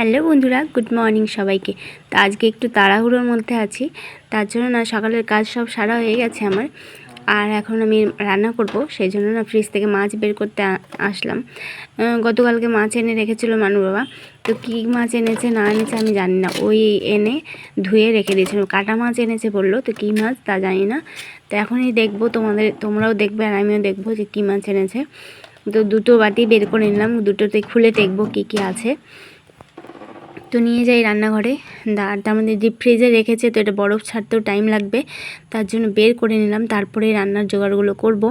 Hello বন্ধুরা, good morning সবাইকে। তো আজকে একটু তাড়াহুড়োর মধ্যে আছি, তার জন্য না সকালের কাজ সব সারা হয়ে গেছে আমার। আর এখন আমি রান্না করব, সেই জন্য না ফ্রিজ থেকে মাছ বের করতে আসলাম। গতকালকে মাছ এনে রেখেছিল মানু বাবা। তো কী মাছ এনেছে না এনেছে আমি জানি না। ওই এনে ধুয়ে রেখে দিয়েছিল। কাটা মাছ এনেছে বলল, তো কী মাছ তা জানি না। তো এখনই দেখব তোমাদের, তোমরাও দেখবে আর আমিও দেখব যে কী মাছ এনেছে। তো দুটো বাটি বের করে নিলাম, দুটোতে খুলে দেখব কী কী আছে। তো নিয়ে যাই রান্নাঘরে। আর তার মধ্যে ডিপ ফ্রিজে রেখেছে, তো এটা বরফ ছাড়তেও টাইম লাগবে। তার জন্য বের করে নিলাম, তারপরে রান্নার জোগাড়গুলো করব।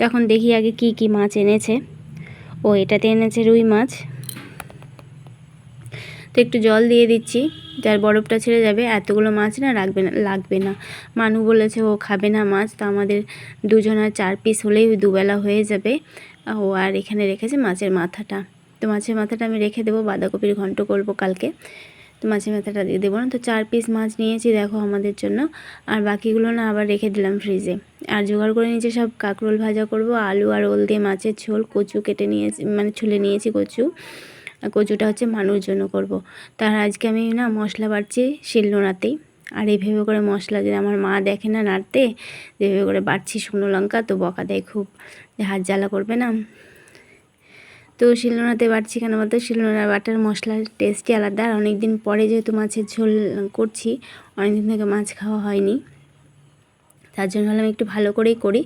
তখন দেখি আগে কি কি মাছ এনেছে। ও, এটাতে এনেছে রুই মাছ। তো একটু জল দিয়ে দিচ্ছি, যার বরফটা ছেড়ে যাবে। এতগুলো মাছ না রাখবে না, লাগবে না। মানু বলেছে ও খাবে না মাছ, তো আমাদের দুজনার চার পিস হলেই দুবেলা হয়ে যাবে। ও, আর এখানে রেখেছে মাছের মাথাটা। তো মাছের মাথাটা আমি রেখে দেবো, বাঁধাকপির ঘন্ট করব কালকে। তো মাছের মাথাটা দিয়ে দেবো না, তো চার পিস মাছ নিয়েছি দেখো আমাদের জন্য। আর বাকিগুলো না আবার রেখে দিলাম ফ্রিজে আর জোগাড় করে নিয়েছি সব কাঁকরোল ভাজা করব, আলু আর ওল দিয়ে মাছের ঝোল, কচু কেটে নিয়েছি মানে ছুলে নিয়েছি কচু। আর কচুটা হচ্ছে মানুষ জন্য করব। তার আজকে আমি না মশলা বাড়ছি শিলনোড়াতেই। আর এইভাবে করে মশলা যদি আমার মা দেখে না নাড়তে, যেভাবে করে বাড়ছি শুকনো লঙ্কা, তো বকা দেয় খুব। হাত জ্বালা করবে না। তো শিলনোড়াতে বাটছি কেন বলতো? শিলনোড়া বাটার মশলার টেস্টই আলাদা। আর অনেক দিন পরে যেহেতু মাছের ঝোল করছি অনেক দিন থেকে মাছ খাওয়া হয়নি। তার জন্য ভাবলাম একটু ভালো করেই করি।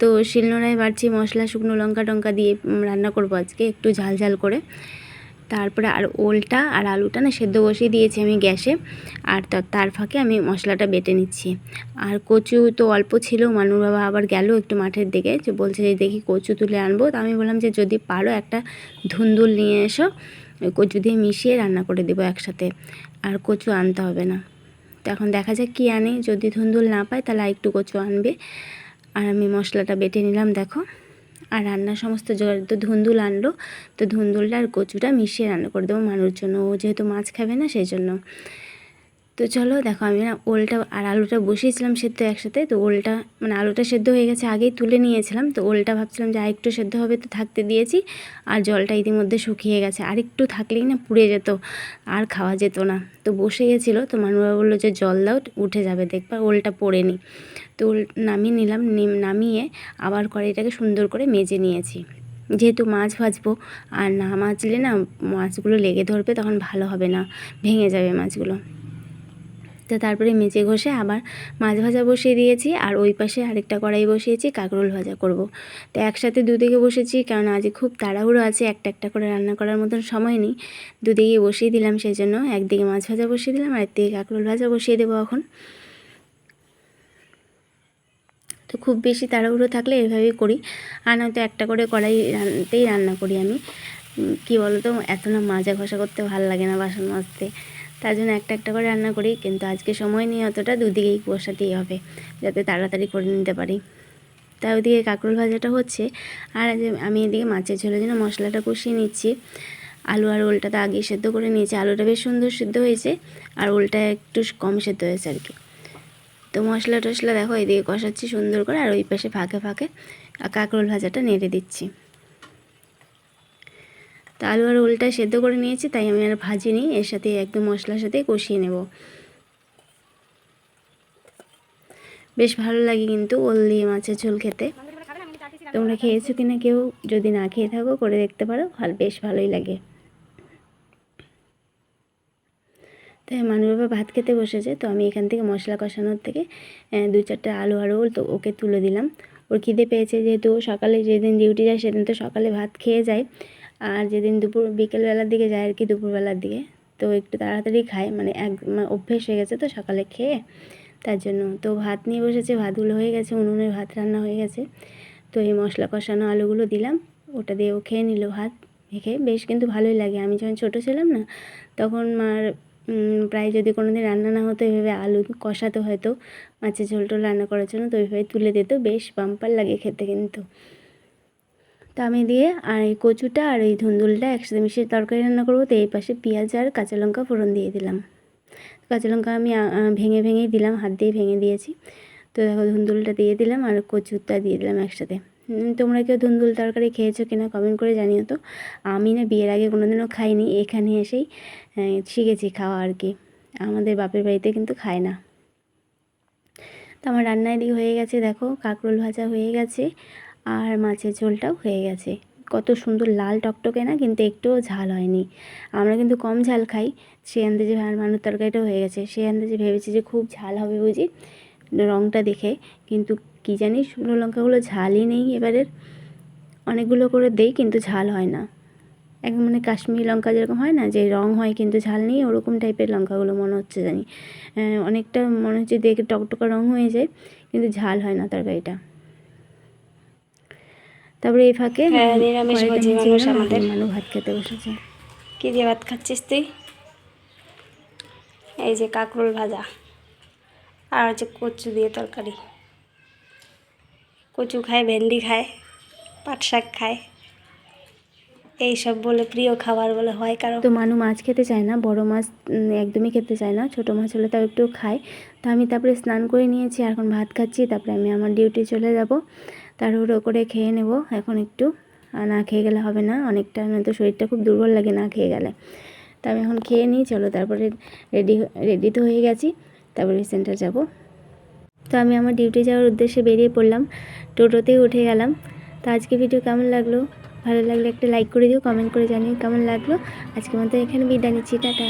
তো শিলনোড়ায় বাড়ছি মশলা, শুকনো লঙ্কা টঙ্কা দিয়ে রান্না করব আজকে, একটু ঝাল ঝাল করে। তারপরে আর ওলটা আর আলুটা না সেদ্ধ বসিয়ে দিয়েছি আমি গ্যাসে। আর তার ফাঁকে আমি মশলাটা বেটে নিচ্ছি। আর কচু তো অল্প ছিল, মানুর বাবা আবার গেল একটু মাঠের দিকে, যে বলছে যে, দেখি কচু তুলে আনব। তো আমি বললাম যে, যদি পারো একটা ধুন্দুল নিয়ে এসো, কচু দিয়ে মিশিয়ে রান্না করে দেবো একসাথে। আর কচু আনতে হবে না। তো এখন দেখা যাক কী আনে। যদি ধুন্দুল না পায়, তাহলে একটু কচু আনবে। আর আমি মশলাটা বেটে নিলাম, দেখো। আর রান্নার সমস্ত জোগাড়। তো ধুন্দুল আনলো। তো ধুন্দুলটা আর কচুটা মিশিয়ে রান্না করে দেবো মানুষ জন্য। ও যেহেতু মাছ খাবে না, সেই জন্য। তো চলো, দেখো আমি না ওলটা আর আলুটা বসিয়েছিলাম সেদ্ধ একসাথে। তো ওলটা মানে আলুটা সেদ্ধ হয়ে গেছে, আগেই তুলে নিয়েছিলাম। তো ওলটা ভাবছিলাম যে আরেকটু সেদ্ধ হবে তো থাকতে দিয়েছি। আর জলটা ইতিমধ্যে শুকিয়ে গেছে। আর একটু থাকলেই না পুড়ে যেত, আর খাওয়া যেত না। তো বসে গেছিল। তো মানুষরা বলল যে, জল দাও, উঠে যাবে, দেখবা ওলটা পড়ে নি তো নামিয়ে নিলাম নামিয়ে আবার কড়াইটাকে সুন্দর করে মেজে নিয়েছি। যেহেতু মাছ ভাজবো আর না মাজলে না মাছগুলো লেগে ধরবে তখন ভালো হবে না, ভেঙে যাবে মাছগুলো। তো তারপরে মেজে ঘষে আবার মাছ ভাজা বসিয়ে দিয়েছি আর ওই পাশে আরেকটা কড়াই বসিয়েছি, কাঁকরোল ভাজা করব। তো একসাথে দুদিকে বসেছি কারণ আজ খুব তাড়াহুড়ো আছে, একটা একটা করে রান্না করার মতন সময় নেই। দুদিকে বসিয়ে দিলাম, সেই জন্য একদিকে মাছ ভাজা বসিয়ে দিলাম আর একদিকে কাঁকরোল ভাজা বসিয়ে দেবো এখন। তো খুব বেশি তাড়াহুড়ো থাকলে এভাবেই করি। আর নয়তো একটা করে কড়াই রান্নাতেই রান্না করি আমি। কী বলো তো এত না মাজা ঘষা করতে ভালো লাগে না বাসন মাজতে। তার জন্য একটা একটা করে রান্না করি, কিন্তু আজকে সময় নিয়ে অতটা, দুদিকেই বসাতেই হবে, যাতে তাড়াতাড়ি করে নিতে পারি। তা ওইদিকে কাঁকরোল ভাজাটা হচ্ছে, আর আমি এদিকে মাছের ঝোলের জন্য মশলাটা কষিয়ে নিচ্ছি। আলু আর ওলটা তো আগেই সেদ্ধ করে নিয়েছি, আলুটা বেশ সুন্দর সেদ্ধ হয়েছে, আর ওলটা একটু কম সেদ্ধ হয়েছে আর কি। তো মশলা টশলা দেখো এদিকে কষাচ্ছি সুন্দর করে, আর ওই পাশে ফাঁকে ফাঁকে কাঁকরোল ভাজাটা নেড়ে দিচ্ছি। তো আলু আর ওলটা সেদ্ধ করে নিয়েছি, তাই আমি আর ভাজিনি, এর সাথে একদম মশলার সাথে কষিয়ে নেব। বেশ ভালো লাগে কিন্তু ওল দিয়ে মাছের ঝোল খেতে। তোমরা খেয়েছো কিনা কেউ যদি না খেয়ে থাকো, করে দেখতে পারো ভালো বেশ ভালোই লাগে। তাই মানু বাবা ভাত খেতে বসেছে, তো আমি এখান থেকে মশলা কষানোর থেকে দু চারটে আলু আর ওল, তো ওকে তুলে দিলাম। ওর খিদে পেয়েছে যেহেতু সকালে যেদিন ডিউটি যায় সেদিন তো সকালে ভাত খেয়ে যায়, আর যেদিন দুপুর, বিকেলবেলার দিকে যায় আর কি দুপুরবেলার দিকে। তো একটু তাড়াতাড়ি খায় মানে এক মানে অভ্যেস হয়ে গেছে তো সকালে খেয়ে, তার জন্য। তো ভাত নিয়ে বসেছে, ভাতগুলো হয়ে গেছে, উনুনে ভাত রান্না হয়ে গেছে। তো এই মশলা কষানো আলুগুলো দিলাম, ওটা দিয়ে ও খেয়ে নিল ভাত মেখে বেশ কিন্তু ভালোই লাগে। আমি যখন ছোটো ছিলাম না, তখন মার প্রায় যদি কোনো দিন রান্না না হতো, এভাবে আলু কষাতো হয়তো, মাছের ঝোল টোল রান্না করার জন্য তো ওইভাবে তুলে দিত, বেশ বাম্পার লাগে খেতে কিন্তু। তো আমি দিয়ে আর এই কচুটা আর এই ধুন্দুলটা একসাথে মিশিয়ে তরকারি রান্না করব, তো এই পাশে পেঁয়াজ আর কাঁচা লঙ্কা ফোড়ন দিয়ে দিলাম। কাঁচা লঙ্কা আমি ভেঙে ভেঙেই দিলাম, হাত দিয়ে ভেঙে দিয়েছি। তো দেখো ধুন্দুলটা দিয়ে দিলাম আর কচুটা দিয়ে দিলাম একসাথে। তোমরা কেউ ধুন্দুল তরকারি খেয়েছো কিনা কমেন্ট করে জানিও তো। আমি না বিয়ের আগে কোনোদিনও খাইনি, এখানে এসেই শিখেছি খাওয়া আর কি। আমাদের বাপের বাড়িতে কিন্তু খায় না। তো আমার রান্না এদিকে হয়ে গেছে, দেখো, কাঁকরোল ভাজা হয়ে গেছে, আর মাছের ঝোলটাও হয়ে গেছে। কত সুন্দর লাল টকটকে না, কিন্তু একটুও ঝাল হয়নি। আমরা কিন্তু কম ঝাল খাই সেই আন্দাজে মানুষ তরকারিটাও হয়ে গেছে। সেই আন্দাজে ভেবেছি যে খুব ঝাল হবে বুঝি রঙটা দেখে, কিন্তু কী জানি শুকনো লঙ্কাগুলো ঝালই নেই এবারের। অনেকগুলো করে দেই কিন্তু ঝাল হয় না। এক মানে কাশ্মীরি লঙ্কা যেরকম হয় না যে রং হয় কিন্তু ঝাল নেই ওরকম টাইপের লঙ্কাগুলো মনে হচ্ছে জানি। অনেকটা মনে হচ্ছে দেখে টকটকা রং হয়ে যায় কিন্তু ঝাল হয় না তরকারিটা। তারপরে এই ফাঁকে হ্যাঁ, আমাদের। মানু ভাত খেতে বসেছে। কি দিয়ে ভাত খাচ্ছিস তুই? এই যে কাঁকরোল ভাজা আর হচ্ছে কচু দিয়ে তরকারি। কচু খায়, ভেন্ডি খায়, পাট শাক খায়। এইসব বলে প্রিয় খাবার বলে হয়, কারণ তো মানু মাছ খেতে চায় না, বড় মাছ একদমই খেতে চায় না, ছোটো মাছ হলে তাও একটু খায়। তো আমি তারপরে স্নান করে নিয়েছি এখন ভাত খাচ্ছি, তারপরে আমি আমার ডিউটি চলে যাব। তাড়াহুড়ো করে খেয়ে নেব, এখন একটু না খেয়ে গেলে হবে না, অনেকটা তো শরীরটা খুব দুর্বল লাগে না খেয়ে গেলে। তো আমি এখন খেয়ে নিই, চলো তারপরে রেডি রেডি তো হয়ে গেছি, তারপরে সেন্টার যাব। তো আমি আমার ডিউটি যাওয়ার উদ্দেশ্যে বেরিয়ে পড়লাম। টোটোতেই উঠে গেলাম। তো আজকে ভিডিও কেমন লাগল? ভালো লাগলে একটা লাইক করে দিও কমেন্ট করে জানিও কেমন লাগল। আজকের মতো এখানে বিদায় নিচ্ছি, টাটা।